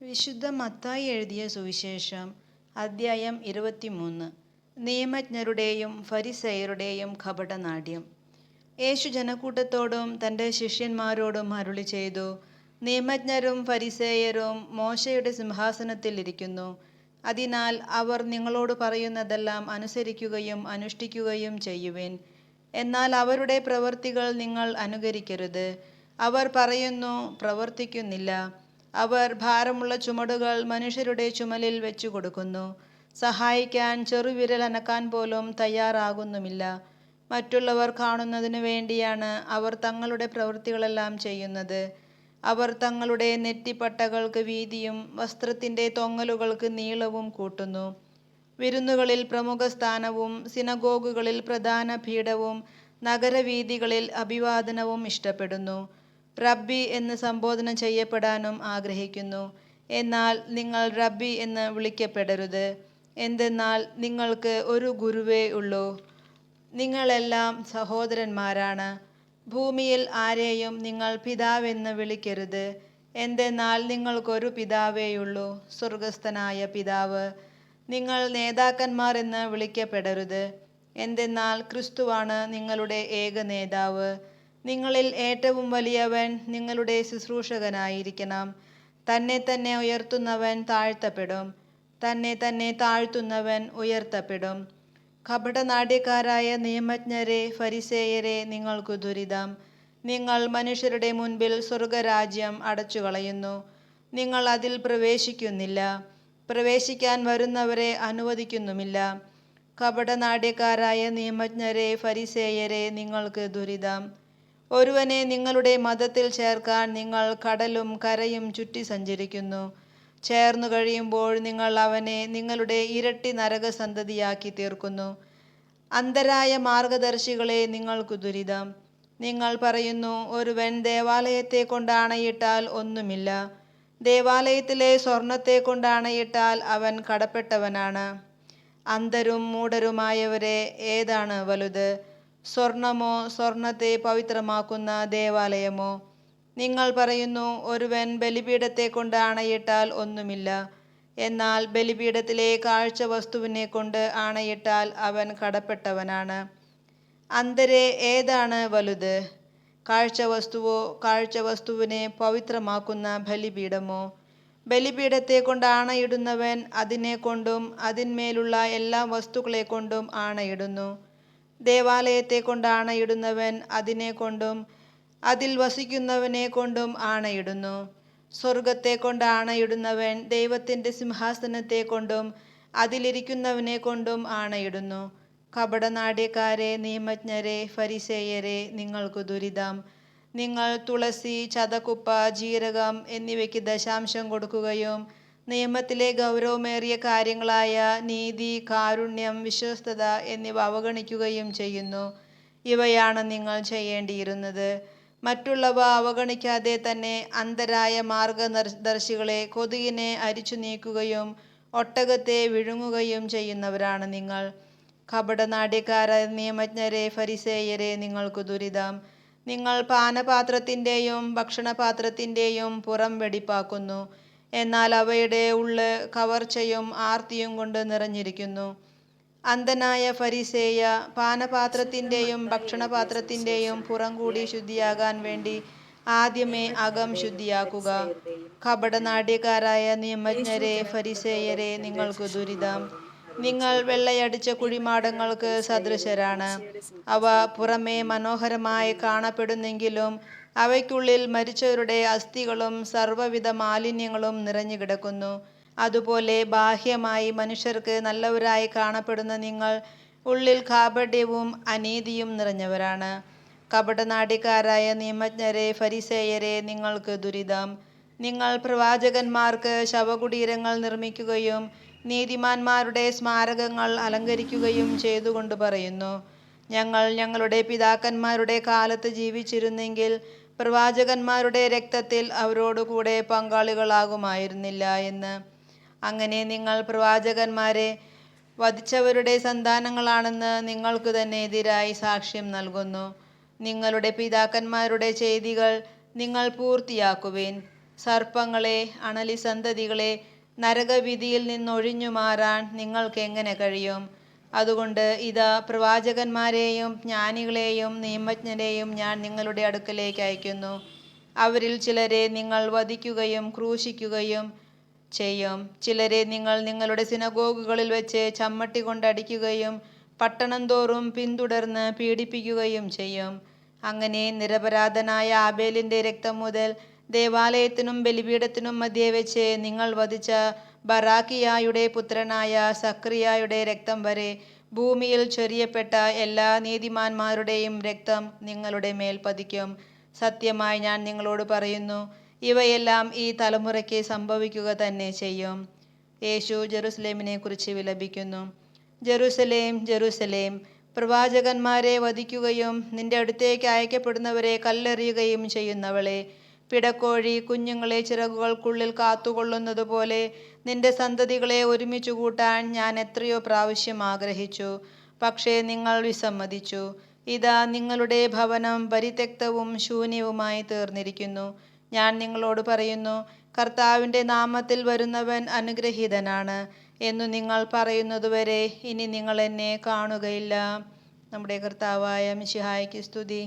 വിശുദ്ധ മത്തായി എഴുതിയ സുവിശേഷം അദ്ധ്യായം ഇരുപത്തിമൂന്ന്. നിയമജ്ഞരുടെയും ഫരിസയരുടെയും കപടനാട്യം. യേശു ജനക്കൂട്ടത്തോടും തന്റെ ശിഷ്യന്മാരോടും അരുളി ചെയ്തു നിയമജ്ഞരും ഫരിസേയരും മോശയുടെ സിംഹാസനത്തിൽ ഇരിക്കുന്നു. അതിനാൽ അവർ നിങ്ങളോട് പറയുന്നതെല്ലാം അനുസരിക്കുകയും അനുഷ്ഠിക്കുകയും ചെയ്യുവിൻ. എന്നാൽ അവരുടെ പ്രവൃത്തികൾ നിങ്ങൾ അനുകരിക്കരുത്. അവർ പറയുന്നു പ്രവർത്തിക്കുന്നില്ല. അവർ ഭാരമുള്ള ചുമടുകൾ മനുഷ്യരുടെ ചുമലിൽ വെച്ചു കൊടുക്കുന്നു. സഹായിക്കാൻ ചെറുവിരൽ അനക്കാൻ പോലും തയ്യാറാകുന്നുമില്ല. മറ്റുള്ളവർ കാണുന്നതിനു വേണ്ടിയാണ് അവർ തങ്ങളുടെ പ്രവൃത്തികളെല്ലാം ചെയ്യുന്നത്. അവർ തങ്ങളുടെ നെറ്റിപ്പട്ടകൾക്ക് വീതിയും വസ്ത്രത്തിന്റെ തൊങ്ങലുകൾക്ക് നീളവും കൂട്ടുന്നു. വിരുന്നുകളിൽ പ്രമുഖ സ്ഥാനവും സിനഗോഗുകളിൽ പ്രധാന പീഠവും നഗരവീഥികളിൽ അഭിവാദനവും ഇഷ്ടപ്പെടുന്നു. റബ്ബി എന്ന് സംബോധന ചെയ്യപ്പെടാനും ആഗ്രഹിക്കുന്നു. എന്നാൽ നിങ്ങൾ റബ്ബി എന്ന് വിളിക്കപ്പെടരുത്. എന്തെന്നാൽ നിങ്ങൾക്ക് ഒരു ഗുരുവേ ഉള്ളൂ. നിങ്ങളെല്ലാം സഹോദരന്മാരാണ്. ഭൂമിയിൽ ആരെയും നിങ്ങൾ പിതാവെന്ന് വിളിക്കരുത്. എന്തെന്നാൽ നിങ്ങൾക്കൊരു പിതാവേയുള്ളൂ സ്വർഗസ്ഥനായ പിതാവ്. നിങ്ങൾ നേതാക്കന്മാർ എന്ന് വിളിക്കപ്പെടരുത്. എന്തെന്നാൽ ക്രിസ്തുവാണ് നിങ്ങളുടെ ഏക നേതാവ്. നിങ്ങളിൽ ഏറ്റവും വലിയവൻ നിങ്ങളുടെ ശുശ്രൂഷകനായിരിക്കണം. തന്നെ തന്നെ ഉയർത്തുന്നവൻ താഴ്ത്തപ്പെടും. തന്നെ തന്നെ താഴ്ത്തുന്നവൻ ഉയർത്തപ്പെടും. കപടനാട്യക്കാരായ നിയമജ്ഞരെ ഫരിസേയരെ നിങ്ങൾക്കു ദുരിതം. നിങ്ങൾ മനുഷ്യരുടെ മുൻപിൽ സ്വർഗരാജ്യം അടച്ചുകളയുന്നു. നിങ്ങൾ അതിൽ പ്രവേശിക്കുന്നില്ല. പ്രവേശിക്കാൻ വരുന്നവരെ അനുവദിക്കുന്നുമില്ല. കപടനാട്യക്കാരായ നിയമജ്ഞരെ ഫരിസേയരെ നിങ്ങൾക്ക് ദുരിതം. ഒരുവനെ നിങ്ങളുടെ മതത്തിൽ ചേർക്കാൻ നിങ്ങൾ കടലും കരയും ചുറ്റി സഞ്ചരിക്കുന്നു. ചേർന്നു കഴിയുമ്പോൾ നിങ്ങൾ അവനെ നിങ്ങളുടെ ഇരട്ടി നരകസന്തതിയാക്കി തീർക്കുന്നു. അന്തരായ മാർഗദർശികളെ നിങ്ങൾക്കു ദുരിതം. നിങ്ങൾ പറയുന്നു ഒരുവൻ ദേവാലയത്തെ കൊണ്ടാണയിട്ടാൽ ഒന്നുമില്ല. ദേവാലയത്തിലെ സ്വർണത്തെ കൊണ്ടാണയിട്ടാൽ അവൻ കടപ്പെട്ടവനാണ്. അന്തരും മൂടരുമായവരെ ഏതാണ് വലുത്? സ്വർണമോ സ്വർണത്തെ പവിത്രമാക്കുന്ന ദേവാലയമോ? നിങ്ങൾ പറയുന്നു ഒരുവൻ ബലിപീഠത്തെ കൊണ്ട് ആണയിട്ടാൽ ഒന്നുമില്ല. എന്നാൽ ബലിപീഠത്തിലെ കാഴ്ച വസ്തുവിനെ കൊണ്ട് ആണയിട്ടാൽ അവൻ കടപ്പെട്ടവനാണ്. അന്തരെ ഏതാണ് വലുത്? കാഴ്ച വസ്തുവോ കാഴ്ച വസ്തുവിനെ പവിത്രമാക്കുന്ന ബലിപീഠമോ? ബലിപീഠത്തെ കൊണ്ട് ആണയിടുന്നവൻ അതിനെ കൊണ്ടും അതിന്മേലുള്ള എല്ലാ വസ്തുക്കളെ കൊണ്ടും ആണയിടുന്നു. ദേവാലയത്തെ കൊണ്ട് ആണയിടുന്നവൻ അതിനെ കൊണ്ടും അതിൽ വസിക്കുന്നവനെ കൊണ്ടും ആണയിടുന്നു. സ്വർഗത്തെ കൊണ്ട് ആണയിടുന്നവൻ ദൈവത്തിന്റെ സിംഹാസനത്തെ കൊണ്ടും അതിലിരിക്കുന്നവനെ കൊണ്ടും ആണയിടുന്നു. കപടനാട്യക്കാരെ നിയമജ്ഞരെ ഫരിസേയരെ നിങ്ങൾക്കു ദുരിതം. നിങ്ങൾ തുളസി ചതക്കുപ്പ ജീരകം എന്നിവയ്ക്ക് ദശാംശം കൊടുക്കുകയും നിയമത്തിലെ ഗൗരവമേറിയ കാര്യങ്ങളായ നീതി കാരുണ്യം വിശ്വസ്തത എന്നിവ അവഗണിക്കുകയും ചെയ്യുന്നു. ഇവയാണ് നിങ്ങൾ ചെയ്യേണ്ടിയിരുന്നത്. മറ്റുള്ളവ അവഗണിക്കാതെ തന്നെ അന്തരായ മാർഗദർശികളെ കൊതുകിനെ അരിച്ചു നീക്കുകയും ഒട്ടകത്തെ വിഴുങ്ങുകയും ചെയ്യുന്നവരാണ് നിങ്ങൾ. കപടനാട്യക്കാരായ നിയമജ്ഞരെ ഫരിസേയരെ നിങ്ങൾക്കു ദുരിതം. നിങ്ങൾ പാനപാത്രത്തിന്റെയും ഭക്ഷണപാത്രത്തിന്റെയും പുറം വെടിപ്പാക്കുന്നു. എന്നാൽ അവയുടെ ഉള്ള് കവർച്ചയും ആർത്തിയും കൊണ്ട് നിറഞ്ഞിരിക്കുന്നു. അന്ധനായ ഫരിസേയ പാനപാത്രത്തിന്റെയും ഭക്ഷണപാത്രത്തിന്റെയും പുറം കൂടി ശുദ്ധിയാകാൻ വേണ്ടി ആദ്യമേ അകം ശുദ്ധിയാക്കുക. കപടനാട്യക്കാരായ നിയമജ്ഞരെ ഫരിസേയരെ നിങ്ങൾക്ക് ദുരിതം. നിങ്ങൾ വെള്ളയടിച്ച കുഴിമാടങ്ങൾക്ക് സദൃശരാണ്. അവ പുറമേ മനോഹരമായി കാണപ്പെടുന്നെങ്കിലും അവയ്ക്കുള്ളിൽ മരിച്ചവരുടെ അസ്ഥികളും സർവവിധ മാലിന്യങ്ങളും നിറഞ്ഞു കിടക്കുന്നു. അതുപോലെ ബാഹ്യമായി മനുഷ്യർക്ക് നല്ലവരായി കാണപ്പെടുന്ന നിങ്ങൾ ഉള്ളിൽ കാപട്യവും അനീതിയും നിറഞ്ഞവരാണ്. കപടനാടിക്കാരായ നിയമജ്ഞരെ ഫരിസേയരെ നിങ്ങൾക്ക് ദുരിതം. നിങ്ങൾ പ്രവാചകന്മാർക്ക് ശവകുടീരങ്ങൾ നിർമ്മിക്കുകയും നീതിമാന്മാരുടെ സ്മാരകങ്ങൾ അലങ്കരിക്കുകയും ചെയ്തുകൊണ്ട് പറയുന്നു. ഞങ്ങൾ ഞങ്ങളുടെ പിതാക്കന്മാരുടെ കാലത്ത് ജീവിച്ചിരുന്നെങ്കിൽ പ്രവാചകന്മാരുടെ രക്തത്തിൽ അവരോടുകൂടെ പങ്കാളികളാകുമായിരുന്നില്ല എന്ന്. അങ്ങനെ നിങ്ങൾ പ്രവാചകന്മാരെ വധിച്ചവരുടെ സന്താനങ്ങളാണെന്ന് നിങ്ങൾക്ക് തന്നെ എതിരായി സാക്ഷ്യം നൽകുന്നു. നിങ്ങളുടെ പിതാക്കന്മാരുടെ ചെയ്തികൾ നിങ്ങൾ പൂർത്തിയാക്കുവേൻ. സർപ്പങ്ങളെ അണലി സന്തതികളെ നരകവിധിയിൽ നിന്നൊഴിഞ്ഞു മാറാൻ നിങ്ങൾക്ക് എങ്ങനെ കഴിയും? അതുകൊണ്ട് ഇതാ പ്രവാചകന്മാരെയും ജ്ഞാനികളെയും നിയമജ്ഞരെയും ഞാൻ നിങ്ങളുടെ അടുക്കലേക്ക് അയക്കുന്നു. അവരിൽ ചിലരെ നിങ്ങൾ വധിക്കുകയും ക്രൂശിക്കുകയും ചെയ്യും. ചിലരെ നിങ്ങൾ നിങ്ങളുടെ സിനഗോഗുകളിൽ വെച്ച് ചമ്മട്ടി കൊണ്ടടിക്കുകയും പട്ടണം തോറും പിന്തുടർന്ന് പീഡിപ്പിക്കുകയും ചെയ്യും. അങ്ങനെ നിരപരാധനായ ആബേലിന്റെ രക്തം മുതൽ ദേവാലയത്തിനും ബലിപീഠത്തിനും മധ്യേ വെച്ച് നിങ്ങൾ വധിച്ച ബറാക്കിയായുടെ പുത്രനായ സക്രിയായുടെ രക്തം വരെ ഭൂമിയിൽ ചൊരിയപ്പെട്ട എല്ലാ നീതിമാന്മാരുടെയും രക്തം നിങ്ങളുടെ മേൽ പതിക്കും. സത്യമായി ഞാൻ നിങ്ങളോട് പറയുന്നു ഇവയെല്ലാം ഈ തലമുറയ്ക്ക് സംഭവിക്കുക തന്നെ ചെയ്യും. യേശു ജെറുസലേമിനെ കുറിച്ച് വിലപിക്കുന്നു. ജെറുസലേം ജെറുസലേം പ്രവാചകന്മാരെ വധിക്കുകയും നിന്റെ അടുത്തേക്ക് അയക്കപ്പെടുന്നവരെ കല്ലെറിയുകയും ചെയ്യുന്നവളെ പിടക്കോഴി കുഞ്ഞുങ്ങളെ ചിറകുകൾക്കുള്ളിൽ കാത്തുകൊള്ളുന്നത് പോലെ നിന്റെ സന്തതികളെ ഒരുമിച്ചു കൂട്ടാൻ ഞാൻ എത്രയോ പ്രാവശ്യം ആഗ്രഹിച്ചു. പക്ഷേ നിങ്ങൾ വിസമ്മതിച്ചു. ഇതാ നിങ്ങളുടെ ഭവനം പരിത്യക്തവും ശൂന്യവുമായി തീർന്നിരിക്കുന്നു. ഞാൻ നിങ്ങളോട് പറയുന്നു കർത്താവിന്റെ നാമത്തിൽ വരുന്നവൻ അനുഗ്രഹീതനാണ് എന്നു നിങ്ങൾ പറയുന്നതുവരെ ഇനി നിങ്ങൾ എന്നെ കാണുകയില്ല. നമ്മുടെ കർത്താവായ മിശിഹായ്ക്ക് സ്തുതി.